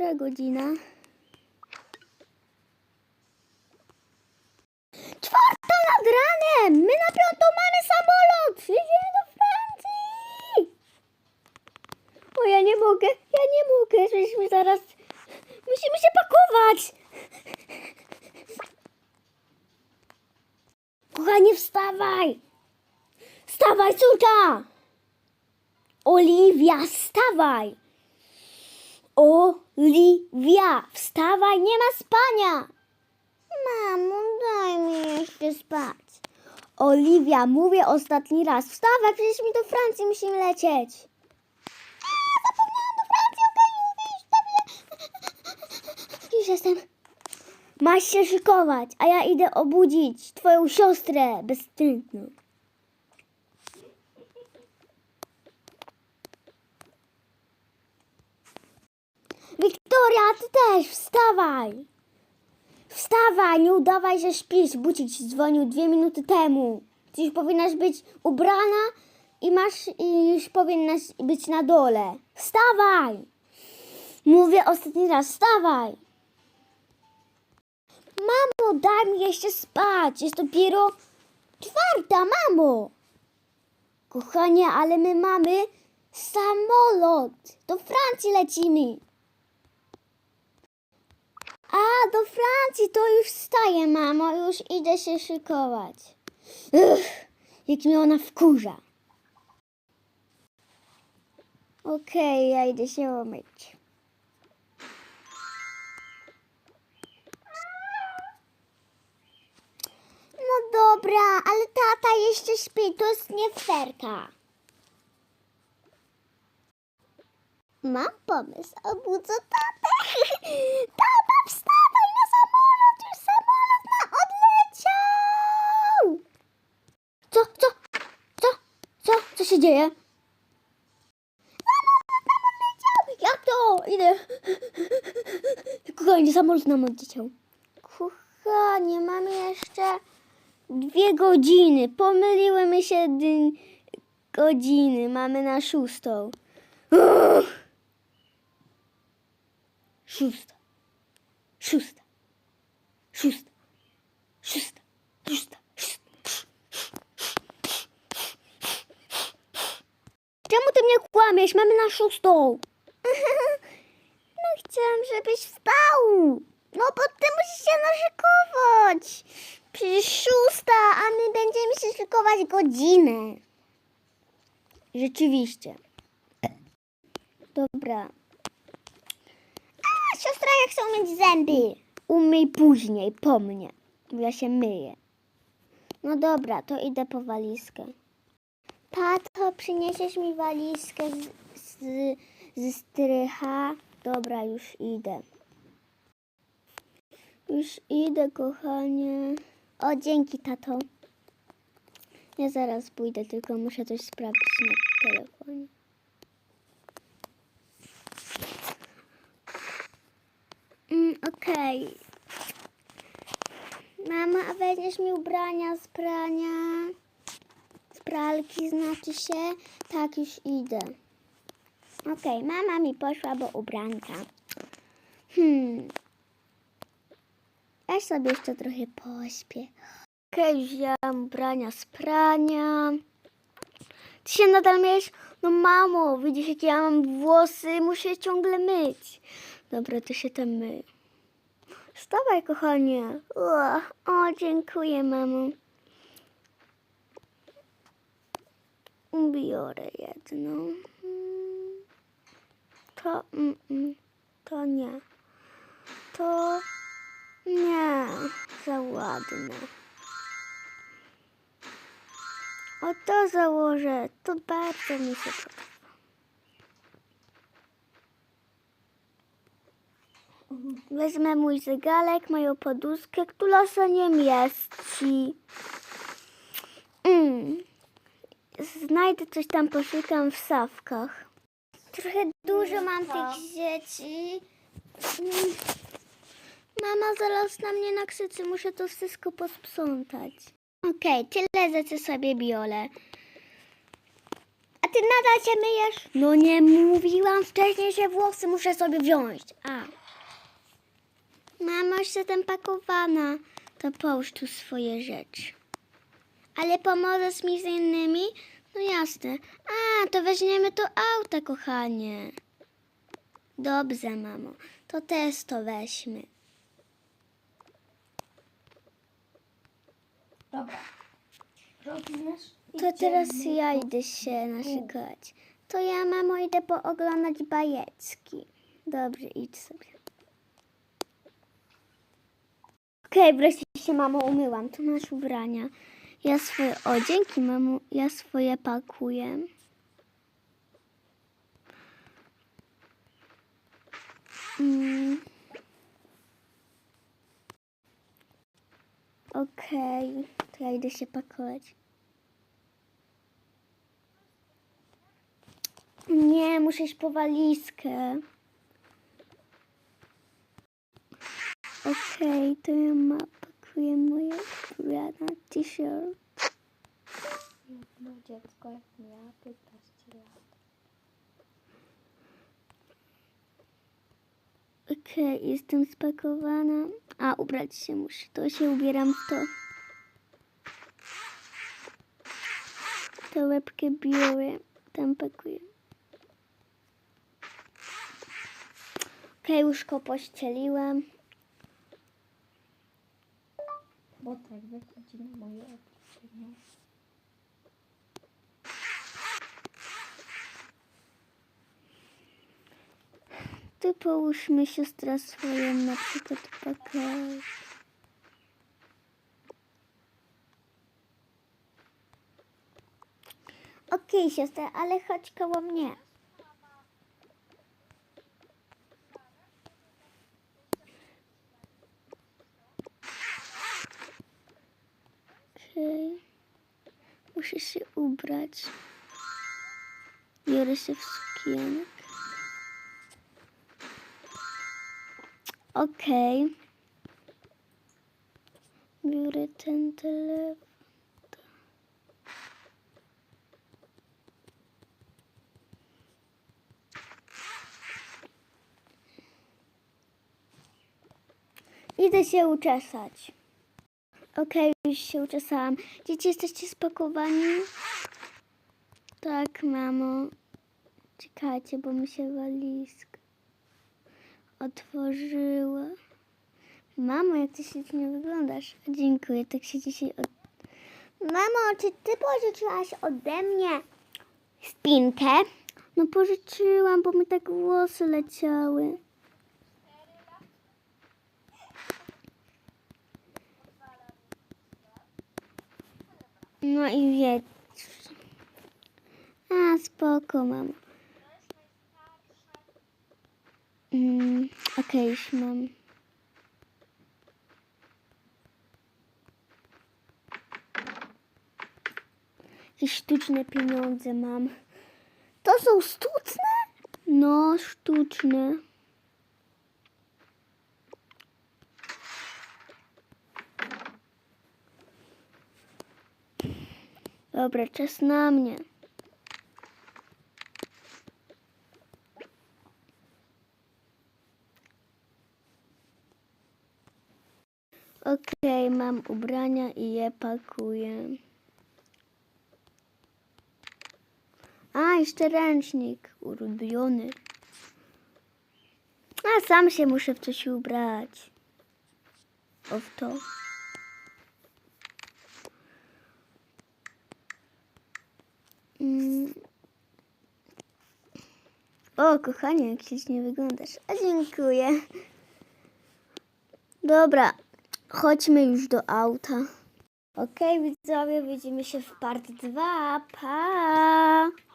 Która godzina? Czwarta nad ranem! My na piątą mamy samolot! Jedziemy do Francji! O, ja nie mogę, ja nie mogę, żeśmy zaraz... Musimy się pakować! Kochanie, wstawaj! Wstawaj, córka! Oliwia, wstawaj! Oliwia, wstawaj, nie ma spania! Mamo, daj mi jeszcze spać. Oliwia, mówię ostatni raz. Wstawaj, przecież mi do Francji musimy lecieć. Zapomniałam do Francji, okej, Już jestem. Masz się szykować, a ja idę obudzić twoją siostrę bezwstrętną. Wiktoria, ty też, wstawaj! Wstawaj, nie udawaj, że śpisz. Bucik ci dzwonił dwie minuty temu. Ty już powinnaś być ubrana i masz i już powinnaś być na dole. Wstawaj! Mówię ostatni raz, wstawaj! Mamo, daj mi jeszcze spać. Jest dopiero czwarta, mamo. Kochanie, ale my mamy samolot. Do Francji lecimy. A, do Francji to już wstaję, mamo. Już idę się szykować. Uff, jak mnie ona wkurza. Okej, ja idę się umyć. No dobra, ale tata jeszcze śpi. To jest nie fairka. Mam pomysł, obudzę tatę. Tata, wstawaj Co, co, co, co, co się dzieje? Jak to? Idę. Kochanie, samolot nam odleciał. Kochanie, mamy jeszcze dwie godziny. Pomyliły mi się godziny. Mamy na szóstą. Szósta. Szósta. Szósta. Szósta. Szósta. Czemu ty mnie kłamiesz? Mamy na szóstą. No chciałam, żebyś wstał. No bo ty musisz się naszykować. Przecież szósta, a my będziemy się szykować godzinę. Rzeczywiście. Dobra. A, siostra, jak chcą myć zęby? Umyj później, po mnie. bo Ja się myję. No dobra, to idę po walizkę. Tato, przyniesiesz mi walizkę z, z, z strycha? Dobra, już idę. Już idę, kochanie. O, dzięki, tato. Ja zaraz pójdę, tylko muszę coś sprawdzić na telefonie. Mm, Okej. Mama, a weźmiesz mi ubrania z prania? Pralki znaczy się? Tak, już idę. Okej, mama mi poszła, bo ubranka. Hmm. Ja sobie jeszcze trochę pośpię. Okej, wziąłem ubrania z prania. Ty się nadal myjesz? No mamo, widzisz jakie ja mam włosy, muszę ciągle myć. Dobra, ty się tam myj. Wstawaj, kochanie. O, o dziękuję, mamo. Biorę jedną. To, mm, mm, to nie. To nie, za ładne. O to założę, to bardzo mi się podoba. Wezmę mój zegarek, moją poduszkę, która się nie mieści. Mm. Znajdę coś tam, poszukam w sawkach. Trochę dużo mam tych dzieci. Mama zaraz na mnie nakrzyczy, muszę to wszystko posprzątać. Okej, tyle rzeczy sobie biorę. A ty nadal się myjesz? No nie mówiłam wcześniej, że włosy muszę sobie wziąć. A. Mamo, już jestem pakowana. To połóż tu swoje rzeczy. Ale pomożesz mi z innymi? No jasne. A, to weźmiemy to auto, kochanie. Dobrze, mamo. To też to weźmy. Dobra. Rozumiesz? To teraz ja idę się naszykować. To ja, mamo, idę pooglądać bajecki. Dobrze, idź sobie. Okej, wreszcie się, mamo, umyłam. Tu masz ubrania. Ja swoje... O, dzięki, mamo. Ja swoje pakuję. Mm. Okej, to ja idę się pakować. Nie, muszę iść po walizkę. Okej, to ja ma, pakuję moje ubrania, t-shirt. Jedno dziecko jak miała 15 lat. Okej, jestem spakowana. A, ubrać się muszę. To się ubieram w to. Torebkę biorę. Tam pakuję. Okej, łóżko pościeliłam. Bo tak wychodzi na moje otoczenie. Tu połóżmy siostra swoją na przykład pakę. Okej, siostra, ale chodź koło mnie. Okej. Muszę się ubrać. Biorę się w sukienek. Okej. Biorę ten telefon. Idę się uczesać. Okej, już się uczesałam. Dzieci, jesteście spakowani? Tak, mamo. Czekajcie, bo mi się walizka otworzyła. Mamo, jak ty ślicznie wyglądasz. Dziękuję, tak się dzisiaj od... Mamo, czy ty pożyczyłaś ode mnie spinkę? No pożyczyłam, bo mi tak włosy leciały. No i wiesz. A, spoko, mamo. Mm, Okej, już mam. Jakieś sztuczne pieniądze mam. To są sztuczne? No, sztuczne. Dobra, czas na mnie. Okej, mam ubrania i je pakuję. A, jeszcze ręcznik urobiony. A, sam się muszę w coś ubrać. O, w to. Mm. O, kochanie, jak ślicznie wyglądasz. A dziękuję. Dobra, chodźmy już do auta. Okej, widzowie, widzimy się w part 2. Pa!